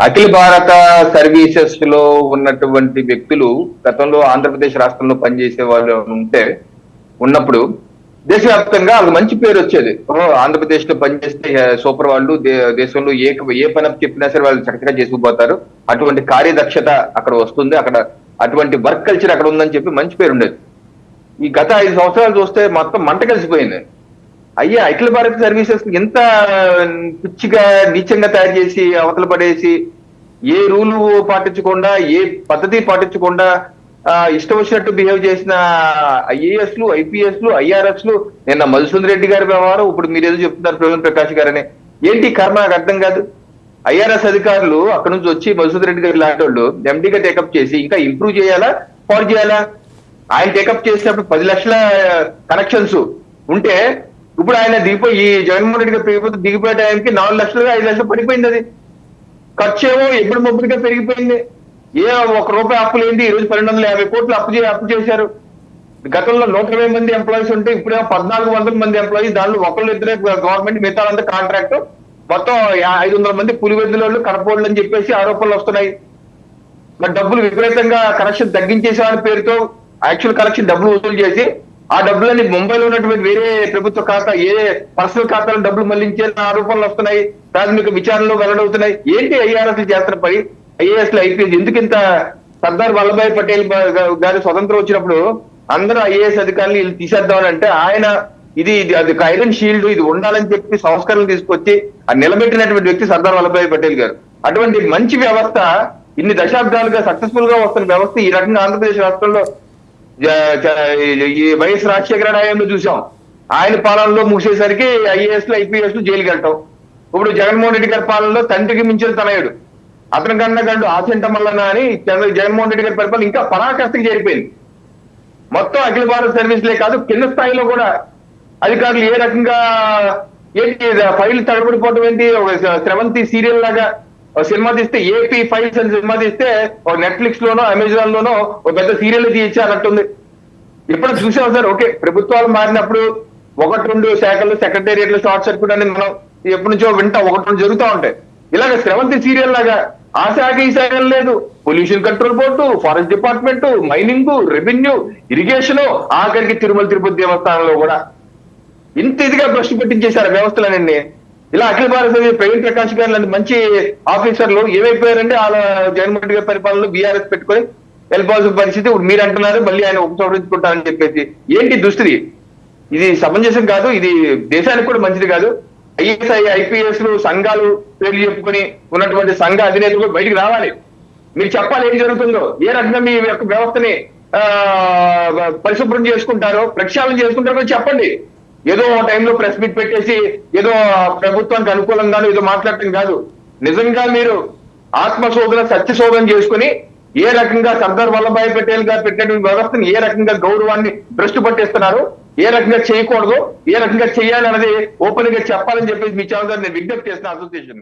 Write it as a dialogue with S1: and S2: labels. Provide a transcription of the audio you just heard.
S1: అఖిల భారత సర్వీసెస్లో ఉన్నటువంటి వ్యక్తులు గతంలో ఆంధ్రప్రదేశ్ రాష్ట్రంలో పనిచేసే వాళ్ళు ఉంటే ఉన్నప్పుడు దేశవ్యాప్తంగా వాళ్ళకి మంచి పేరు వచ్చేది. ఆంధ్రప్రదేశ్లో పనిచేస్తే సూపర్ వాళ్ళు దే- దేశంలో ఏ ఏ పని చెప్పినా సరే వాళ్ళు చక్కగా చేసుకుపోతారు. అటువంటి కార్యదక్షత అక్కడ వస్తుంది. అక్కడ అటువంటి వర్క్ కల్చర్ అక్కడ ఉందని చెప్పి మంచి పేరు ఉండేది. ఈ గత ఐదు సంవత్సరాలు చూస్తే మొత్తం మంట కలిసిపోయింది. అయ్యా అఖిల భారత సర్వీసెస్ ఎంత పిచ్చిగా నీచంగా తయారు చేసి అవతల పడేసి ఏ రూలు పాటించకుండా ఏ పద్ధతి పాటించకుండా ఇష్టం వచ్చినట్టు బిహేవ్ చేసిన ఐఏఎస్లు ఐపీఎస్లు ఐఆర్ఎస్లు నిన్న మధుసూదన్ రెడ్డి గారి వ్యవహారం ఇప్పుడు మీరు ఏదో చెప్తున్నారు ప్రవీణ్ ప్రకాష్ గారని. ఏంటి కర్మ? నాకు అర్థం కాదు. ఐఆర్ఎస్ అధికారులు అక్కడ నుంచి వచ్చి మధుసూదన్ రెడ్డి గారి లాంటి వాళ్ళు ఎండీగా టేకప్ చేసి ఇంకా ఇంప్రూవ్ చేయాలా? పాడు చేయాలా? ఆయన టేకప్ చేసినప్పుడు పది లక్షల కనెక్షన్స్ ఉంటే ఇప్పుడు ఆయన దిగిపోయి ఈ జగన్మోహన్ రెడ్డి గారు పెరిగిపోతే దిగిపోయే టైంకి నాలుగు లక్షలుగా ఐదు లక్షలు పడిపోయింది అది. ఖర్చు ఏమో ఎప్పుడు మొబ్బుడిగా పెరిగిపోయింది. ఏ ఒక రూపాయి అప్పు లేని ఈ రోజు పన్నెండు వందల యాభై కోట్లు అప్పు అప్పు చేశారు. గతంలో నూట ఇరవై మంది ఎంప్లాయీస్ ఉంటే ఇప్పుడే పద్నాలుగు వందల మంది ఎంప్లాయీస్ దానిలో ఒకళ్ళు ఇద్దరే గవర్నమెంట్ మిగతా కాంట్రాక్ట్ మొత్తం ఐదు వందల మంది పులివెద్దులోళ్ళు కడపోళ్ళు అని చెప్పేసి ఆరోపణలు వస్తున్నాయి. మరి డబ్బులు విపరీతంగా కలెక్షన్ తగ్గించేసామని పేరుతో యాక్చువల్ కరెక్షన్ డబ్బులు వసూలు చేసి ఆ డబ్బులని ముంబైలో ఉన్నటువంటి వేరే ప్రభుత్వ ఖాతా ఏ పర్సనల్ ఖాతాలో డబ్బులు మళ్ళించే ఆరోపణలు వస్తున్నాయి ప్రాథమిక విచారణలో వెల్లడవుతున్నాయి. ఏంటి ఐఆర్ఎస్ చేస్తున్న పని? ఐఏఎస్లో ఐపీఎస్ ఎందుకు ఇంత సర్దార్ వల్లభాయ్ పటేల్ బ- గారి స్వతంత్రం వచ్చినప్పుడు అందరూ ఐఏఎస్ అధికారులు వీళ్ళు తీసేద్దామని అంటే ఆయన ఇది ఇది అది ఐరన్ షీల్డ్ ఇది ఉండాలని చెప్పి సంస్కరణలు తీసుకొచ్చి ఆ నిలబెట్టినటువంటి వ్యక్తి సర్దార్ వల్లభాయ్ పటేల్ గారు. అటువంటి మంచి వ్యవస్థ ఇన్ని దశాబ్దాలుగా సక్సెస్ఫుల్గా వస్తున్న వ్యవస్థ ఈ రకంగా ఆంధ్రప్రదేశ్ రాష్ట్రంలో ఈ వైఎస్ రాజశేఖర హయాంలో చూసాం. ఆయన పాలనలో మూసేసరికి ఐఏఎస్లు ఐపీఎస్లు జైలుకి వెళ్ళటం ఇప్పుడు జగన్మోహన్ రెడ్డి గారి పాలనలో తండ్రికి మించిన తనయుడు. అతని కన్నా గండు ఆచంట మల్లన్న అని జగన్మోహన్ రెడ్డి గారి పరిపాలన ఇంకా పరాకాష్ఠకి చేరిపోయింది. మొత్తం అఖిల భారత సర్వీసులే కాదు కింద స్థాయిలో కూడా అధికారులు ఏ రకంగా ఏంటి ఫైల్ తడబడిపోవడం ఏంటి ఒక శ్రవంతి సీరియల్ లాగా సినిమా తీస్తే ఏపీ ఫైల్స్ అని సినిమా తీస్తే ఒక నెట్ఫ్లిక్స్ లోనో అమెజాన్ లోనో ఒక పెద్ద సీరియల్ తీయచ్చు అన్నట్టుంది. ఇప్పుడు చూసాం సార్ ఓకే ప్రభుత్వాలు మారినప్పుడు ఒకటి రెండు శాఖలు సెక్రటేరియట్లు షార్ట్ సర్క్యూట్ అనేది మనం ఎప్పటి నుంచో వింటాం ఒకటి రెండు జరుగుతూ ఉంటాయి. ఇలాగ శ్రవంతి సీరియల్ లాగా ఆ శాఖ ఈ శాఖ లేదు. Pollution control board forest department mining revenue irrigation ఆఖరికి తిరుమల తిరుపతి దేవస్థానంలో కూడా. ఇంత ఇదిగా భ్రష్టు పెట్టించేశారు వ్యవస్థలనండి ఇలా అఖిల భారత ప్రవీణ్ ప్రకాష్ గారు లాంటి మంచి ఆఫీసర్లు ఏమైపోయారంటే వాళ్ళ జగన్మోహన్ రెడ్డి గారి పరిపాలనలో బీఆర్ఎస్ పెట్టుకొని వెళ్ళిపోవాల్సిన పరిస్థితి ఇప్పుడు మీరు అంటున్నారు మళ్ళీ ఆయన ఉపసంహరించుకుంటారని చెప్పేసి. ఏంటి దుస్థితి? ఇది సమంజసం కాదు ఇది దేశానికి కూడా మంచిది కాదు. ఐఎస్ఐ ఐపీఎస్లు సంఘాలు పేర్లు చెప్పుకొని ఉన్నటువంటి సంఘ అధినేతలు కూడా బయటికి రావాలి. మీరు చెప్పాలి ఏం జరుగుతుందో ఏ రకంగా మీ యొక్క వ్యవస్థని పరిశుభ్రం చేసుకుంటారో ప్రక్షాళన చేసుకుంటారో చెప్పండి. ఏదో ఆ టైంలో ప్రెస్ మీట్ పెట్టేసి ఏదో ప్రభుత్వానికి అనుకూలంగా ఏదో మాట్లాడటం కాదు. నిజంగా మీరు ఆత్మశోధన సత్యశోధన చేసుకుని ఏ రకంగా సర్దార్ వల్లభాయ్ పటేల్ గారు పెట్టినటువంటి వ్యవస్థను ఏ రకంగా గౌరవాన్ని భ్రష్టు పట్టేస్తున్నారు ఏ రకంగా చేయకూడదు ఏ రకంగా చేయాలన్నది ఓపెన్గా చెప్పాలని చెప్పేసి మీ ఛానల్ నేను విజ్ఞప్తి చేస్తున్న అసోసియేషన్